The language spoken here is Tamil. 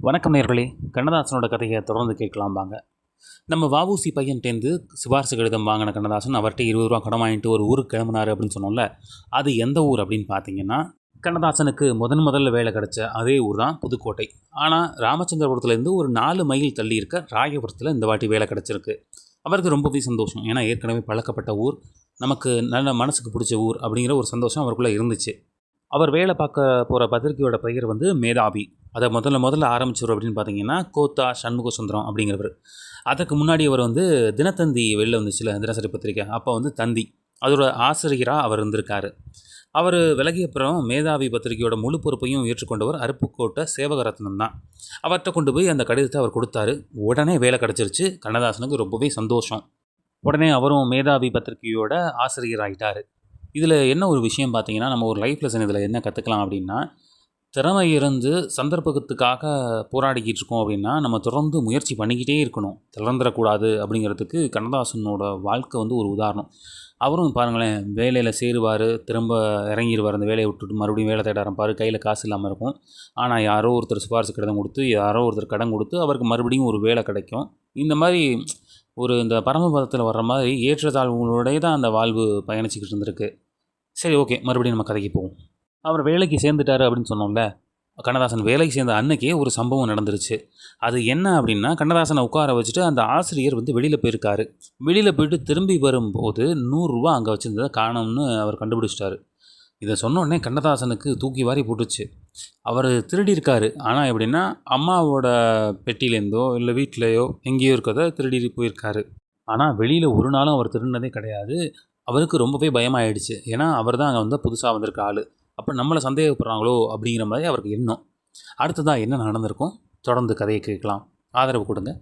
வணக்கம் நேர்களே. கண்ணதாசனோட கதையை தொடர்ந்து கேட்கலாம் வாங்க. நம்ம வஉசி பையன்ட்டேருந்து சிபாரிசு கடிதம் வாங்கின கண்ணதாசன் அவர்கிட்ட இருபது ரூபா கடன் வாங்கிட்டு ஒரு ஊருக்கு கிளம்புனாரு அப்படின்னு சொன்னோம்ல. அது எந்த ஊர் அப்படின்னு பார்த்தீங்கன்னா கண்ணதாசனுக்கு முதன் முதல்ல வேலை கிடச்ச அதே ஊர் தான் புதுக்கோட்டை. ஆனால் ராமச்சந்திரபுரத்துலேருந்து ஒரு நாலு மைல் தள்ளி இருக்க ராயபுரத்தில் இந்த வாட்டி வேலை கிடச்சிருக்கு. அவருக்கு ரொம்பவே சந்தோஷம். ஏன்னா ஏற்கனவே பழக்கப்பட்ட ஊர். நமக்கு நல்ல மனசுக்கு பிடிச்ச ஊர் அப்படிங்கிற ஒரு சந்தோஷம் அவருக்குள்ளே இருந்துச்சு. அவர் வேலை பார்க்க போகிற பத்திரிக்கையோட பெயர் வந்து மேதாவி. அதை முதல்ல முதல்ல ஆரம்பிச்சவர் அப்படின்னு பார்த்தீங்கன்னா கோத்தா சண்முக சுந்தரம் அப்படிங்கிறவர். அதுக்கு முன்னாடி அவர் வந்து தினத்தந்தி வெளில வந்துச்சுல தினசரி பத்திரிக்கை அப்போ வந்து தந்தி. அதோட ஆசிரியராக அவர் இருந்திருக்காரு. அவர் விலகிய அப்புறம் மேதாவி பத்திரிகையோட முழு பொறுப்பையும் ஏற்றுக்கொண்டவர் அருப்புக்கோட்டை சேவகரத்னம் தான். அவர்கிட்ட கொண்டு போய் அந்த கடிதத்தை அவர் கொடுத்தாரு. உடனே வேலை கிடச்சிருச்சு. கண்ணதாசனுக்கு ரொம்பவே சந்தோஷம். உடனே அவரும் மேதாவி பத்திரிகையோட ஆசிரியர் ஆகிட்டார் இதில் என்ன ஒரு விஷயம் பார்த்தீங்கன்னா நம்ம ஒரு லைஃப் லெசன் இதில் என்ன கற்றுக்கலாம் அப்படின்னா திறமை இருந்து சந்தர்ப்பத்துக்காக போராடிக்கிட்டு இருக்கோம் அப்படின்னா நம்ம தொடர்ந்து முயற்சி பண்ணிக்கிட்டே இருக்கணும். திறந்துடக்கூடாது அப்படிங்கிறதுக்கு கண்ணதாசனோட வாழ்க்கை வந்து ஒரு உதாரணம். அவரும் பாருங்களேன் வேலையில் சேருவார் திரும்ப இறங்கிடுவார் அந்த வேலையை விட்டுட்டு மறுபடியும் வேலை தேட ஆரம்பிப்பார். கையில் காசு இல்லாமல் இருக்கும். ஆனால் யாரோ ஒருத்தர் சிபாரிசு கடன் கொடுத்து யாரோ ஒருத்தர் கடன் கொடுத்து அவருக்கு மறுபடியும் ஒரு வேலை கிடைக்கும். இந்த மாதிரி ஒரு இந்த பரமபதத்தில் வர்ற மாதிரி ஏற்றத்தாழ்வுகளோடய தான் அந்த வாழ்வு பயணிச்சிக்கிட்டு இருந்திருக்கு. சரி ஓகே. மறுபடியும் நம்ம கதைக்கு போவோம். அவர் வேலைக்கு சேர்ந்துட்டாரு அப்படின்னு சொன்னோம்ல. கண்ணதாசன் வேலைக்கு சேர்ந்த அன்னைக்கே ஒரு சம்பவம் நடந்துருச்சு. அது என்ன அப்படின்னா கண்ணதாசனை உட்கார வச்சுட்டு அந்த ஆசிரியர் வந்து வெளியில் போயிருக்காரு. வெளியில் போயிட்டு திரும்பி வரும்போது நூறுரூவா அங்கே வச்சுருந்ததை காணோம்னு அவர் கண்டுபிடிச்சிட்டாரு. இதை சொன்னோடனே கண்ணதாசனுக்கு தூக்கி வாரி போட்டுச்சு அவர் திருடியிருக்காரு ஆனால் எப்படின்னா அம்மாவோட பெட்டியிலேருந்தோ இல்லை வீட்டிலையோ எங்கேயோ இருக்கிறத திருடி போயிருக்காரு. ஆனால் வெளியில் ஒரு நாளும் அவர் திருடினதே கிடையாது. அவருக்கு ரொம்பவே பயமாயிடுச்சு. ஏன்னா அவர் தான் அங்கே வந்து புதுசாக வந்திருக்க ஆள். அப்போ நம்மளை சந்தேகப்படுறாங்களோ அப்படிங்கிற மாதிரி அவருக்கு எண்ணம். அடுத்ததாக என்ன நடந்திருக்கும்? தொடர்ந்து கதையை கேட்கலாம். ஆதரவு கொடுங்க.